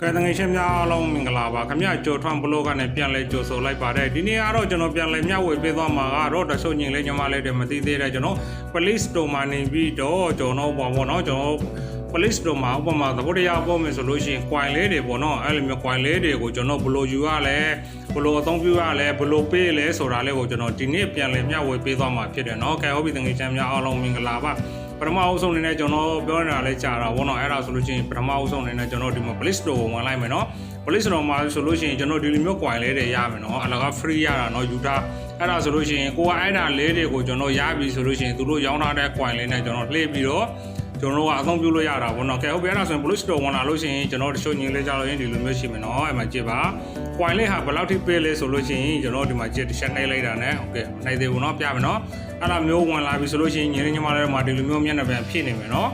ကဲတငယ်ချင်းများအားလုံးမင်္ဂလာပါခမရကြော်ထွန်းဘလော့ကနေပြန်လဲကြိုဆိုလိုက်ပါတယ်ဒီနေ့ကတော့ကျွန်တော်ပြန်လဲမျှဝေပေးသွားမှာကတော့တဆုပ်ညင်လေးညီမလေးတွေမသိသေးတဲ့ကျွန်တော် police store မှာနေပြီးတော့ကျွန်တော်ပေါ့ပေါ့နော်ကျွန်တော် police store မှာဥပမာသဘောတရားပေါ့မယ်ဆိုလို့ရှိရင် coin လေးတွေပေါ့နော်အဲ့လိုမျိုး coin လေးတွေကိုကျွန်တော်ဘယ်လိုယူရလဲဘယ်လိုအသုံးပြုရလဲဘယ်လိုပေးလဲဆိုတာလေးကိုကျွန်တော်ဒီနေ့ပြန်လဲမျှဝေပေးသွားမှာဖြစ်တယ်နော်ကဲဟုတ်ပြီတငယ်ချင်းများအားလုံးမင်္ဂလာပါ ပထမအုပ်ဆုံးအနေနဲ့ကျွန်တော်ပြောနေတာလဲကြာတာဗောနော်အဲ့ဒါဆိုလို့ရှိရင်ပထမအုပ်ဆုံးအနေနဲ့ကျွန်တော်ဒီမှာ Play Store ကိုဝင်လိုက်မယ်နော် Play Store မှာဆိုလို့ရှိရင်ကျွန်တော်ဒီလိုမျိုး coin လေးတွေရမယ်နော်အလကား free ရတာနော်ယူထားအဲ့ဒါဆိုလို့ရှိရင်ကိုကအဲ့ဒါလေးတွေကိုကျွန်တော်ရပြီဆိုလို့ရှိရင်သူတို့ရောင်းထားတဲ့ coin လေးနဲ့ကျွန်တော်လှည့်ပြီးတော့ ကျွန်တော်တို့ကအသုံးပြုလို့ရတာဗောနော်ကဲဟုတ်ပြီအဲ့ဒါဆိုရင် Play Store ဝင်လာလို့ရှိရင်ကျွန်တော်တချို့ညင်လေးကြလို့ရင်ဒီလိုမျိုးရှိမယ်နော်အဲ့မှာကြည့်ပါ coin လေးဟာဘယ်လောက်ထိပေးလဲဆိုလို့ရှိရင်ကျွန်တော်ဒီမှာကြည့်တစ်ချက်နှိပ်လိုက်တာနဲ့โอเคမနှိပ်သေးဘူးเนาะပြမယ်เนาะအဲ့ဒါမျိုးဝင်လာပြီဆိုလို့ရှိရင်ညီလေးညီမလေးတို့မှာဒီလိုမျိုးမျက်နှာပြန်ဖြစ်နေမယ်เนาะ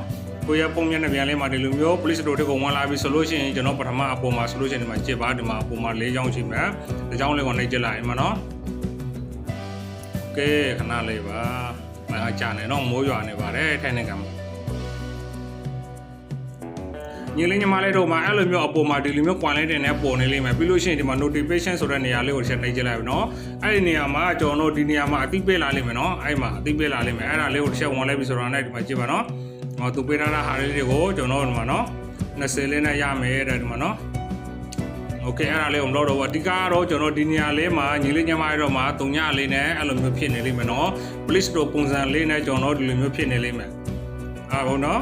ကိုရပုံမျက်နှာပြန်လေးမှာဒီလိုမျိုး police store တွေကိုဝင်လာပြီဆိုလို့ရှိရင်ကျွန်တော်ပထမအပေါ်မှာဆိုလို့ရှိရင်ဒီမှာကြည့်ပါဒီမှာအပေါ်မှာ၄ချောင်းရှိမယ်ဒီချောင်းလေးကိုနှိပ်ကြည့်လိုက်မှာเนาะโอเคခဏလေးပါမအားကြနေတော့မိုးရွာနေပါတယ်ထိုင်နေကမှာ ညီလေးညီမလေးတို့မှာအဲ့လိုမျိုးအပေါ်မှာဒီလိုမျိုး coin လေးတင်နေပေါ်နေလိမ့်မယ်ပြီးလို့ရှိရင်ဒီမှာ notification ဆိုတဲ့နေရာလေးကိုတစ်ချက်နှိပ်ကြည့်လိုက်ပြီเนาะအဲ့ဒီနေရာမှာကျွန်တော်တို့ဒီနေရာမှာအသိပေးလာလိမ့်မယ်เนาะအဲ့မှာအသိပေးလာလိမ့်မယ်အဲ့ဒါလေးကိုတစ်ချက်ဝင်လိုက်ပြီဆိုတော့လည်းဒီမှာကြည့်ပါเนาะဟောသူပေးထားတဲ့ဟာလေးတွေကိုကျွန်တော်တို့ဒီမှာเนาะ20လေးနဲ့ရမယ်တဲ့ဒီမှာเนาะโอเคအဲ့ဒါလေးကိုမလို့တော့ဘူးအဓိကကတော့ကျွန်တော်ဒီနေရာလေးမှာညီလေးညီမလေးတို့မှာတုံညလေးနဲ့အဲ့လိုမျိုးဖြစ်နေလိမ့်မယ်เนาะ police တို့ပုံစံလေးနဲ့ကျွန်တော်ဒီလိုမျိုးဖြစ်နေလိမ့်မယ်အားဘုံเนาะ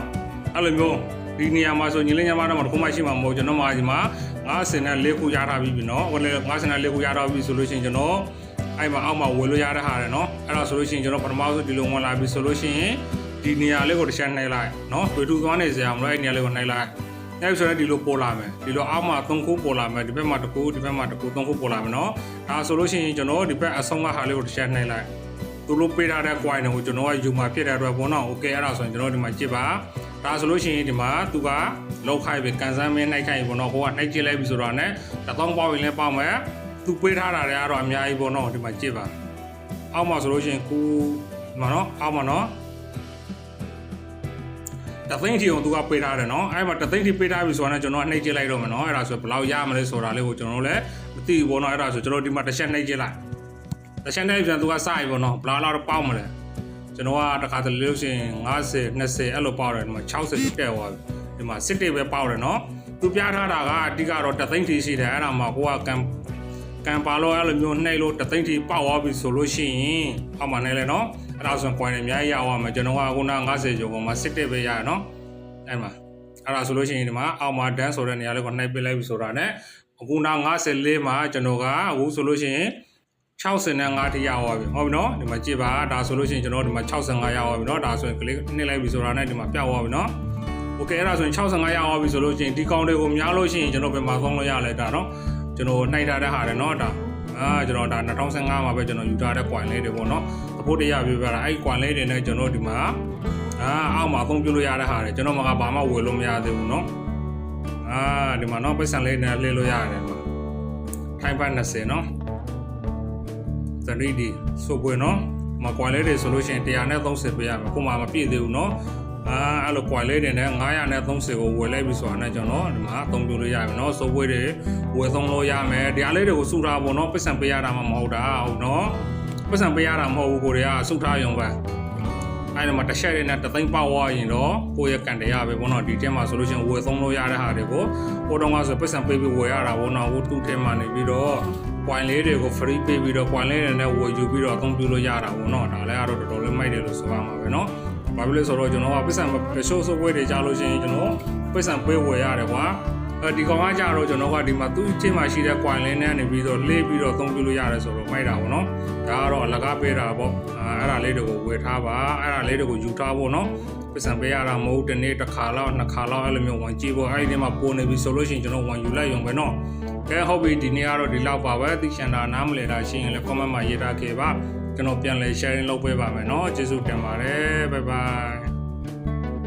အဲ့လိုမျိုး ဒီနေရာမှာဆိုညီလေးညီမတို့မှာတစ်ခုမှရှိမှာမဟုတ်ကျွန်တော်မှာဒီမှာ9ဆင်နဲ့၄ခုရထားပြီးပြီနော်ဟိုလေ9ဆင်နဲ့၄ခုရထားပြီးဆိုလို့ရှိရင်ကျွန်တော်အဲ့မှာအောက်မှာဝယ်လို့ရတဲ့ဟာတယ်နော်အဲ့ဒါဆိုလို့ရှိရင်ကျွန်တော်ပထမဆုံးဒီလိုဝင်လာပြီးဆိုလို့ရှိရင်ဒီနေရာလေးကိုတစ်ချက်နှိုက်လိုက်နော်တွေ့ထူသွားနေစရာမလိုအဲ့နေရာလေးကိုနှိုက်လိုက်အဲ့ဆိုရင်ဒီလိုပေါ်လာမယ်ဒီလိုအောက်မှာသုံးခုပေါ်လာမယ်ဒီဘက်မှာတစ်ခုဒီဘက်မှာတစ်ခုသုံးခုပေါ်လာမယ်နော်ဒါဆိုလို့ရှိရင်ကျွန်တော်ဒီဘက်အဆုံးကဟာလေးကိုတစ်ချက်နှိုက်လိုက်သူတို့ပေးထားတဲ့ coin တွေကိုကျွန်တော်ကယူမှာဖြစ်တဲ့အတွက်ဘောနော် okay အဲ့ဒါဆိုရင်ကျွန်တော်ဒီမှာကြည့်ပါ ဒါဆိုလို့ရှိရင်ဒီမှာသူကလောက်ခိုက်ပဲကန်ဆန်းမင်းနှိုက်ခိုက်ပေါ့နော်ဟိုကနှိုက်ကြည့်လိုက်ပြီဆိုတော့ ਨੇ တသောင်းပေါက်ရင်လည်းပေါက်မယ်သူပေးထားတာတွေကတော့အများကြီးပေါ့နော်ဒီမှာကြည့်ပါအောက်မှာဆိုလို့ရှိရင်ကူမနော်အောက်မှာနော်တသိန်းထီအောင်သူကပေးထားတယ်နော်အဲ့မှာတသိန်းထီပေးထားပြီဆိုတော့ကျွန်တော်နှိပ်ကြည့်လိုက်တော့မယ်နော်အဲ့ဒါဆိုဘယ်လောက်ရမလဲဆိုတာလေးကိုကျွန်တော်လည်းမသိဘူးပေါ့နော်အဲ့ဒါဆိုကျွန်တော်ဒီမှာတစ်ချက်နှိပ်ကြည့်လိုက်တစ်ချက်နှိပ်ပြန်သူကစပြီပေါ့နော်ဘယ်လောက်လောက်ပေါက်မလဲ ကျွန်တော်ကတခါတလေလို့ရှိရင်50 20အဲ့လိုပေါက်တယ်ဒီမှာ60တက်သွားပြီဒီမှာစစ်တေပဲပေါက်တယ်နော်သူပြထားတာကအဓိကတော့တသိန်းထီရှိတယ်အဲ့ဒါမှာကိုကကံကံပါလို့အဲ့လိုမျိုးနှိပ်လို့တသိန်းထီပေါက်သွားပြီဆိုလို့ရှိရင်အောက်မှာနေလဲနော်အဲ့ဒါဆိုရင် coin တွေအများကြီးရအောင်မယ်ကျွန်တော်ကခုန90ကျော်ပေါ်မှာစစ်တေပဲရရနော်အဲ့မှာအဲ့ဒါဆိုလို့ရှိရင်ဒီမှာအောက်မှာ dance ဆိုတဲ့နေရာလေးကိုနှိပ်ပေးလိုက်ပြီဆိုတာ ਨੇ အခုန54မှာကျွန်တော်ကအခုဆိုလို့ရှိရင် 65ထိရသွားပြီဟုတ်ပြီနော်ဒီမှာကြည့်ပါဒါဆိုလို့ရှိရင်ကျွန်တော်ဒီမှာ65ရသွားပြီနော်ဒါဆိုရင် click နှိပ်လိုက်ပြီဆိုတာ ਨੇ ဒီမှာပြောက်သွားပြီနော်โอเคအဲ့ဒါဆိုရင်65ရသွားပြီဆိုလို့ရှိရင်ဒီကောင်တွေကိုများလို့ရှိရင်ကျွန်တော်ပြန်မကောင်းလို့ရလဲဒါနော်ကျွန်တော်နှိုက်ထားတဲ့ဟာတယ်နော်ဒါအာကျွန်တော်ဒါ2015မှာပဲကျွန်တော်ယူထားတဲ့ coin လေးတွေပေါ့နော်သဖို့တရားပြပြတာအဲ့ coin လေးတွေနဲ့ကျွန်တော်ဒီမှာအာအောက်မှာအသုံးပြုလို့ရတဲ့ဟာတယ်ကျွန်တော်မှကဘာမှဝယ်လို့မရသေးဘူးနော်အာဒီမှာနော်ပိတ်ဆန်လေးနဲ့လှည့်လို့ရတယ်မှာထိုင်ပတ်20 နော် 3D ဆိုပွေနော်မကွာလေးတွေဆိုလို့ရှိရင်130ပေးရမယ်ခုမှမပြည့်သေးဘူးနော်အာအဲ့လိုကွာလေးတွေနဲ့930ကိုဝယ်လိုက်ပြီဆိုတာနဲ့ကျွန်တော်ဒီမှာအသုံးပြုလို့ရမယ်နော်ဆိုပွေတွေဝယ်သုံးလို့ရမယ်တရားလေးတွေကိုစုထားဖို့နော်ပတ်စံပေးရတာမှမဟုတ်တာဟုတ်နော်ပတ်စံပေးရတာမဟုတ်ဘူးကိုတွေကစုထားရုံပဲ အဲ့ဒီမှာတစ်ချက်ရည်နဲ့တသိန်းပေါက်ဝရင်တော့ကိုယ့်ရဲ့ကန်တရားပဲပေါ့နော်ဒီထဲမှာဆိုလို့ရှိရင်ဝယ်သုံးလို့ရတဲ့ဟာတွေကိုဟိုတုန်းကဆိုပတ်စံပေးပြီးဝယ်ရတာပေါ့နော်ဟိုတူထဲမှာနေပြီးတော့ point လေးတွေကို free ပေးပြီးတော့ point လေးတွေနဲ့ဝယ်ယူပြီးတော့အသုံးပြုလို့ရတာပေါ့နော်ဒါလည်းကတော့တော်တော်လေးမိုက်တယ်လို့ဆိုရမှာပဲနော်ဘာဖြစ်လို့ဆိုတော့ကျွန်တော်ကပတ်စံတချို့ဆိုပွဲတွေကြားလို့ရှိရင်ကျွန်တော်ပတ်စံပေးဝယ်ရတယ်ကွာ အဲဒီကောင်ကကြတော့ကျွန်တော်ကဒီမှာသူ့အချင်းမှာရှိတဲ့ coin လင်းနဲ့နေပြီးတော့လှည့်ပြီးတော့သုံးပြလို့ရတယ်ဆိုတော့မိုက်တာပေါ့နော်ဒါကတော့အလကားပေးတာပေါ့အဲ့ဒါလေးတွေကိုဝယ်ထားပါအဲ့ဒါလေးတွေကိုယူထားပေါ့နော်ပတ်စံပေးရတာမဟုတ်တနေ့တစ်ခါလောက်နှစ်ခါလောက်အဲ့လိုမျိုးဝင်ကြည့်ပေါ့အဲ့ဒီမှာပိုနေပြီဆိုလို့ရှိရင်ကျွန်တော်ဝင်ယူလိုက်ရုံပဲနော်ကဲဟုတ်ပြီဒီနေ့ကတော့ဒီလောက်ပါပဲသိချင်တာနားမလည်တာရှိရင်လည်း comment မှာရေးထားခဲ့ပါကျွန်တော်ပြန်လည် sharing လုပ်ပေးပါမယ်နော်ကျေးဇူးတင်ပါတယ် bye bye